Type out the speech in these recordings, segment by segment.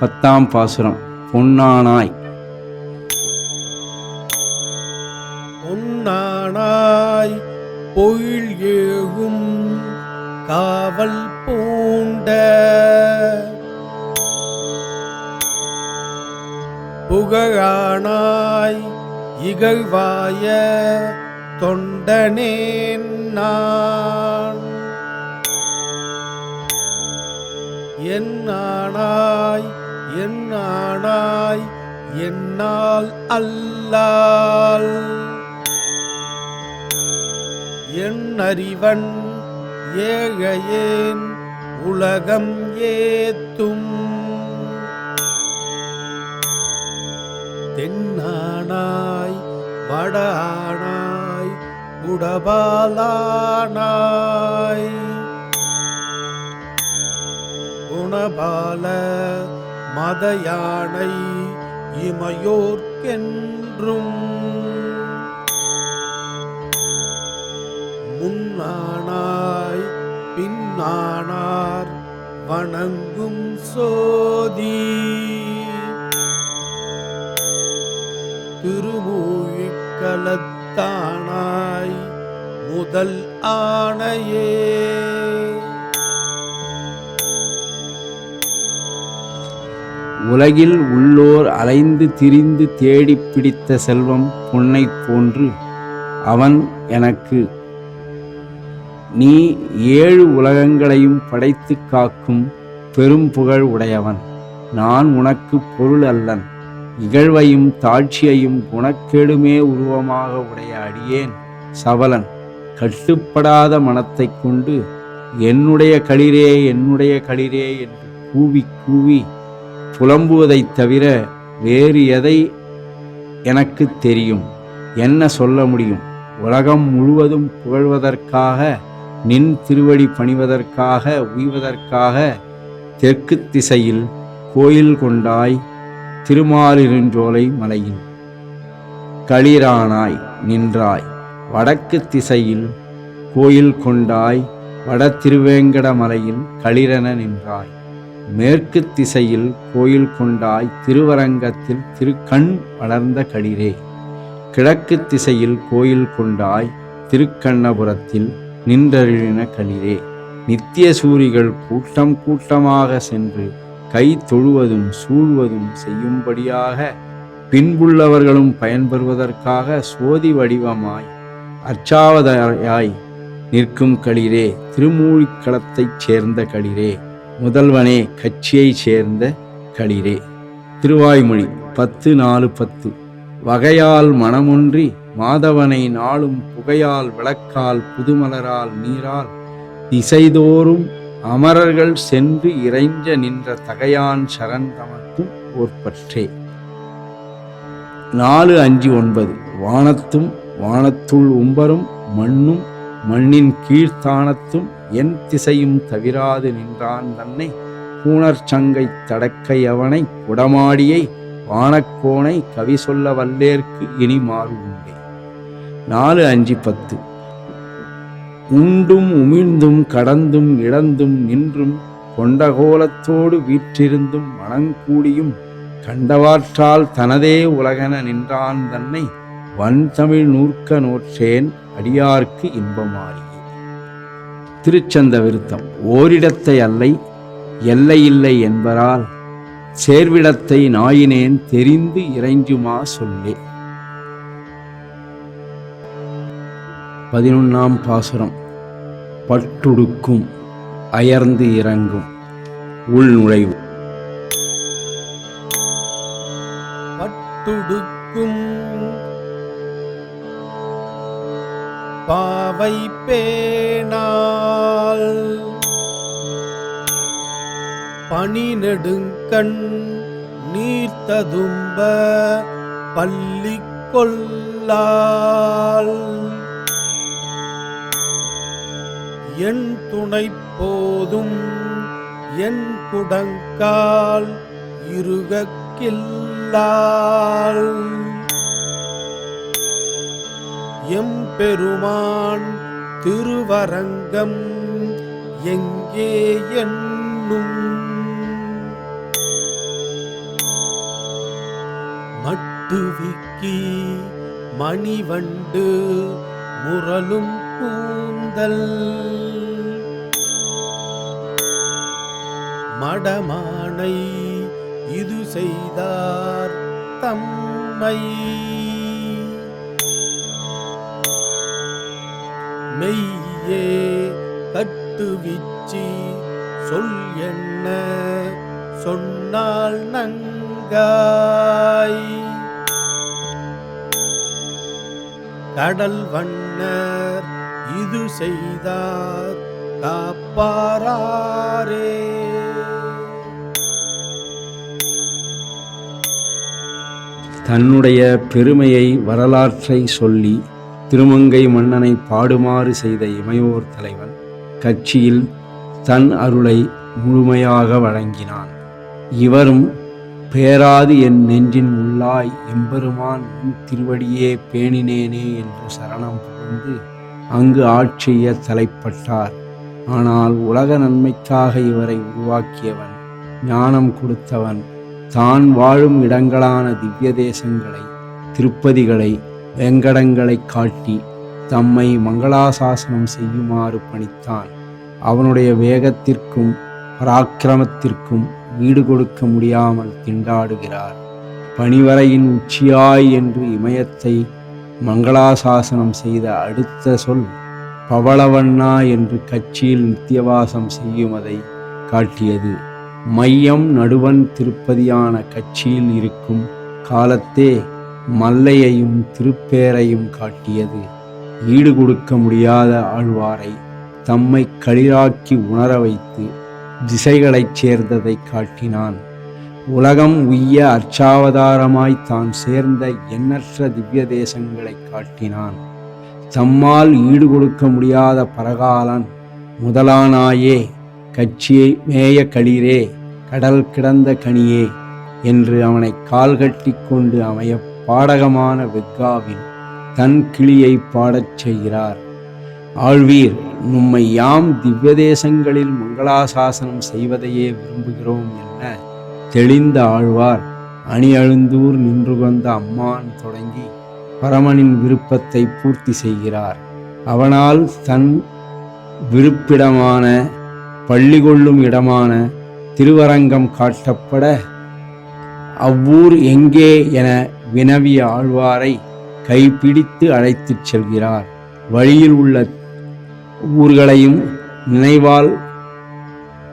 பத்தாம் பாசுரம் பொன்னானாய். பொன்னானாய் பொயில் ஏகும் காவல் பூண்ட. புகழானாய் இகழ்வாய தொண்டனேன் நான். என்னானாய் என்னானாய் என்னால் அல்லால் என் ஏழையேன் உலகம் ஏத்தும். தென்னானாய் வடானாய் உடபாலானாய் குணபால மதயானை இமையோர்க்கென்றும் முன்னானாய் பின்னானார் வணங்கும் சோதி. திருமூழிக்கலத்தானாய் முதல் ஆணையே. உலகில் உள்ளோர் அலைந்து திரிந்து தேடிப் பிடித்த செல்வம் பொன்னைப் போன்று அவன் எனக்கு. நீ ஏழு உலகங்களையும் படைத்துக் காக்கும் பெரும் புகழ் உடையவன். நான் உனக்கு பொருள் அல்லன். இகழ்வையும் தாட்சியையும் குணக்கெடுமே உருவமாக உடைய அடியேன் சவலன். கட்டுப்படாத மனத்தைக் கொண்டு என்னுடைய களிரே என்னுடைய களிரே என்று கூவி கூவி புலம்புவதைத் தவிர வேறு எதை எனக்கு தெரியும். என்ன சொல்ல முடியும்? உலகம் முழுவதும் புகழ்வதற்காக நின் திருவடி பணிவதற்காக உய்வதற்காக தெற்கு திசையில் கோயில் கொண்டாய் திருமாலிருஞ்சோலை மலையில். களிரானாய் நின்றாய் வடக்கு திசையில் கோயில் கொண்டாய் வட திருவேங்கட மலையில் களிரென நின்றாய். மேற்கு திசையில் கோயில் கொண்டாய் திருவரங்கத்தில் திருக்கண் வளர்ந்த கடிரே கிழக்கு திசையில் கோயில் கொண்டாய் திருக்கண்ணபுரத்தில் நின்றருளின களிரே நித்திய சூரிகள் கூட்டம் கூட்டமாக சென்று கை தொழுவதும் சூழ்வதும் செய்யும்படியாக பின்புள்ளவர்களும் பயன்பெறுவதற்காக சோதி வடிவமாய் அர்ச்சாவதாயாய் நிற்கும் களிரே திருமூழிக்களத்தைச் சேர்ந்த களிரே முதல்வனே கட்சியைச் சேர்ந்த களிரே. திருவாய்மொழி பத்து நாலு பத்து. வகையால் மனமொன்றி மாதவனை நாளும் புகையால் விளக்கால் புதுமலரால் நீரால் திசைதோறும் அமரர்கள் சென்று இறைஞ்ச நின்ற தகையான் சரண் தமக்கும் ஓர்பற்றே நாலு அஞ்சு ஒன்பது. வானத்தும் வானத்துள் உம்பரும் மண்ணும் மண்ணின் கீழ்த்தானத்தும் என் திசையும் தவிராது நின்றான் தன்னை. பூணர் சங்கை தடக்கை அவனை குடமாடியை வானக்கோனை கவி சொல்ல வல்லேற்கு இனி மாறு உண்டே. நாலு அஞ்சு பத்து. உண்டும் உமிழ்ந்தும் கடந்தும் இழந்தும் நின்றும் கொண்டகோலத்தோடு வீற்றிருந்தும் மனங்கூடியும் கண்டவாற்றால் தனதே உலகென நின்றான் தன்னை. வன்தமிழ் நூற்க நோற்றேன் அடியார்க்கு இன்பமாறிய. திருச்சந்த விருத்தம். ஓரிடத்தை அல்லை எல்லையில்லை என்பரால் சேர்விடத்தை நாயினேன் தெரிந்து இறைஞ்சுமா சொல்லே. பதினொன்னாம் பாசுரம். பட்டுடுக்கும் அயர்ந்து இறங்கும் உள்நுழைவு. பட்டுடுக்கும் பாவை பேணால் பனி நெடுங்கண் நீர்த்ததும்ப பள்ளி கொல்லால் என் துணை போதும் என் குடங்கால் இருகக்கில்லால் எம்பெருமான் திருவரங்கம் எங்கே என்னும்? கட்டுவிக்கி மணிவண்டு முரலும் கூந்தல். மடமானை இது செய்தார் தம்மை. மெய்யே கட்டுவிச்சி சொல் என்ன? சொன்னால் நங்காய் கடல் வண்ணர் இது செய்தார் காப்பாரே தன்னுடைய பெருமையை வரலாற்றை சொல்லி திருமங்கை மன்னனை பாடுமாறு செய்த இமையோர் தலைவன் கட்சியில் தன் அருளை முழுமையாக வழங்கினான். இவரும் பேராது என் நெஞ்சின் உள்ளாய் எம்பெருமான் உன் திருவடியே பேணினேனே என்று சரணம் புகுந்து அங்கு ஆட்சிய தலைப்பட்டார். ஆனால் உலக நன்மைக்காக இவரை உருவாக்கியவன் ஞானம் கொடுத்தவன் தான் வாழும் இடங்களான திவ்ய தேசங்களை திருப்பதிகளை வெங்கடங்களை காட்டி தம்மை மங்களாசாசனம் செய்யுமாறு பணித்தான். அவனுடைய வேகத்திற்கும் பராக்கிரமத்திற்கும் ஈடு கொடுக்க முடியாமல் திண்டாடுகிறார். பனிவரையின் உச்சியாய் என்று இமயத்தை மங்களாசாசனம் செய்த அடுத்த சொல் பவளவண்ணா என்று கட்சியில் நித்தியவாசம் செய்யுமதை காட்டியது. மையம் நடுவன் திருப்பதியான கட்சியில் இருக்கும் காலத்தே மல்லையையும் திருப்பேரையும் காட்டியது ஈடு கொடுக்க முடியாத ஆழ்வாரை தம்மை களிராக்கி உணர வைத்து திசைகளைச் சேர்ந்ததை காட்டினான். உலகம் உய்ய அர்ச்சாவதாரமாய் தான் சேர்ந்த எண்ணற்ற திவ்ய தேசங்களை காட்டினான். தம்மால் ஈடு கொடுக்க முடியாத பரகாலன் முதலானாயே கட்சியை மேய களிரே கடல் கிடந்த கனியே என்று அவனை கால்கட்டி கொண்டு அமையப்ப பாடகமான வெக்காவில் தன் கிளியை பாடச் செய்கிறார். ஆழ்வீர் நம்மை யாம் திவ்ய தேசங்களில் மங்களாசாசனம் செய்வதையே விரும்புகிறோம் என தெளிந்த ஆழ்வார் அணி அழுந்தூர் நின்று வந்த அம்மான் தொடங்கி பரமனின் விருப்பத்தை பூர்த்தி செய்கிறார். அவனால் தன் விருப்பிடமான பள்ளி கொள்ளும் இடமான திருவரங்கம் காட்டப்பட அவ்வூர் எங்கே என வினவிய ஆழ்வாரை கைப்பிடித்து அழைத்துச் செல்கிறார். வழியில் உள்ள ஊர்களையும் நினைவால்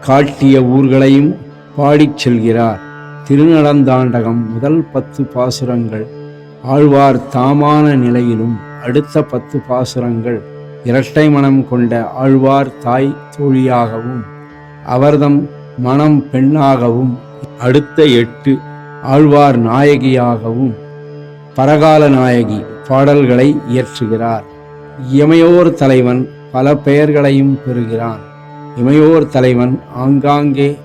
காட்டிய ஊர்களையும் பாடிச் செல்கிறார். திருநடந்தாண்டகம் முதல் பத்து பாசுரங்கள் ஆழ்வார் தாமான நிலையிலும் அடுத்த பத்து பாசுரங்கள் இரட்டை மனம் கொண்ட ஆழ்வார் தாய் தோழியாகவும் அவர்தம் மனம் பெண்ணாகவும் அடுத்த எட்டு ஆழ்வார் நாயகியாகவும் பரகால நாயகி பாடல்களை இயற்றுகிறார். இமையோர் தலைவன் பல பெயர்களையும் பெறுகிறான். இமையோர் தலைவன் ஆங்காங்கே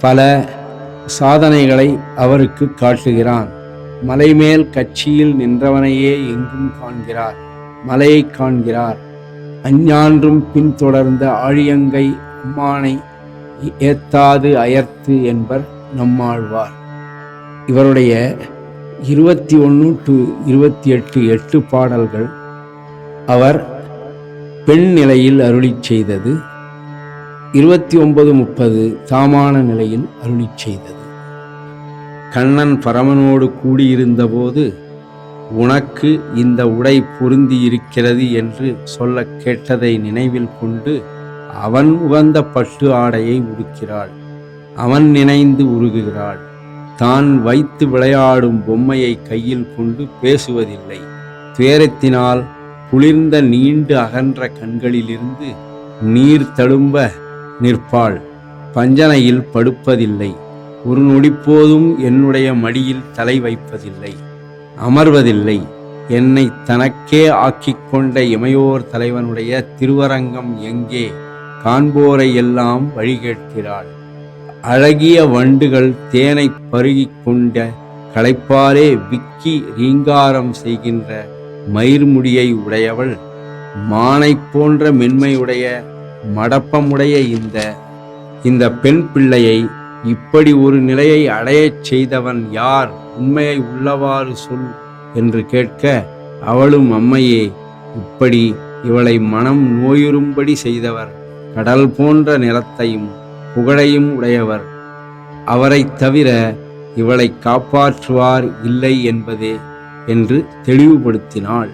பல சாதனைகளை அவருக்கு காட்டுகிறான். மலைமேல் கட்சியில் நின்றவனையே எங்கும் காண்கிறார். மலையை காண்கிறார். அஞ்ஞான்றும் பின்தொடர்ந்த ஆழியங்கை அம்மானை ஏத்தாது அயர்த்து என்பர் நம்மாழ்வார். இவருடைய இருபத்தி ஒன்று டு இருபத்தி எட்டு எட்டு பாடல்கள் அவர் பெண் நிலையில் அருளி செய்தது இருபத்தி ஒன்பது முப்பது தாமான நிலையில் அருளி செய்தது. கண்ணன் பரமனோடு கூடியிருந்தபோது உனக்கு இந்த உடை பொருந்தியிருக்கிறது என்று சொல்ல கேட்டதை நினைவில் கொண்டு அவன் உகந்த பட்டு ஆடையை உடுக்கிறாள். அவன் நினைந்து உருகுகிறாள். தான் வைத்து விளையாடும் பொம்மையை கையில் கொண்டு பேசுவதில்லை. துயரத்தினால் குளிர்ந்த நீண்டு அகன்ற கண்களிலிருந்து நீர் தழும்ப நிற்பாள். பஞ்சனையில் படுப்பதில்லை. ஒரு நொடிப்போதும் என்னுடைய மடியில் தலை வைப்பதில்லை. அமர்வதில்லை. என்னை தனக்கே ஆக்கிக் கொண்ட இமையோர் தலைவனுடைய திருவரங்கம் எங்கே? காண்போரை எல்லாம் வழி கேட்கிறாள் அழகிய வண்டுகள் தேனை பருகி கொண்ட களைப்பாலே விக்கி ரீங்காரம் செய்கின்ற மயிர்முடியை உடையவள் மானை போன்ற மென்மையுடைய மடப்பமுடைய இந்த இந்த பெண் பிள்ளையை இப்படி ஒரு நிலையை அடையச் செய்தவன் யார்? உண்மையை உள்ளவாறு சொல் என்று கேட்க அவளும் அம்மையே இப்படி இவளை மனம் நோயுறும்படி செய்தவர் கடல் போன்ற நிலத்தையும் புகழையும் உடையவர். அவரை தவிர இவளை காப்பாற்றுவார் இல்லை என்பதே என்று தெளிவுபடுத்தினாள்.